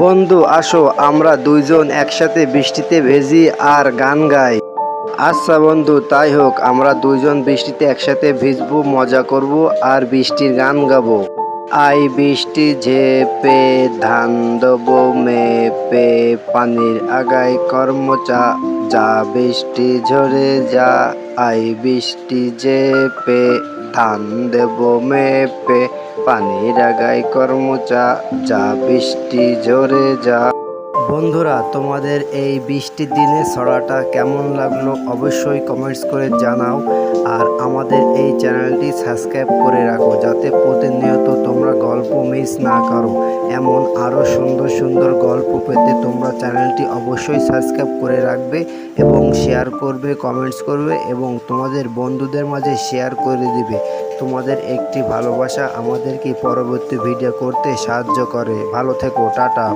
বন্ধু, আসো, আমরা দুইজন একসাথে বৃষ্টিতে ভেজি আর গান গাই। আচ্ছা বন্ধু, তাই হোক, আমরা দুইজন বৃষ্টিতে একসাথে ভিজবো, মজা করব আর বৃষ্টির গান গাবো। আই বৃষ্টি ঝেপে, ধান দেবো, মেপে, পানির আগায় কর্মচা যা বৃষ্টি ঝরে যা, আই বৃষ্টি ঝেপে, ধান দেব, মেপে পানির আগায় কর্মচা যা বৃষ্টি জোরে যা। বন্ধুরা, তোমাদের এই বৃষ্টির দিনে ছড়াটা কেমন লাগল অবশ্যই কমেন্টস করে জানাও। আর আমাদের এই চ্যানেলটি সাবস্ক্রাইব করে রাখো, যাতে মিস না করো। এমন আরও সুন্দর সুন্দর গল্প পেতে তোমরা চ্যানেলটি অবশ্যই সাবস্ক্রাইব করে রাখবে এবং শেয়ার করবে, কমেন্টস করবে এবং তোমাদের বন্ধুদের মাঝে শেয়ার করে দিবে। তোমাদের একটি ভালোবাসা আমাদেরকে পরবর্তী ভিডিও করতে সাহায্য করে। ভালো থেকো, টাটা।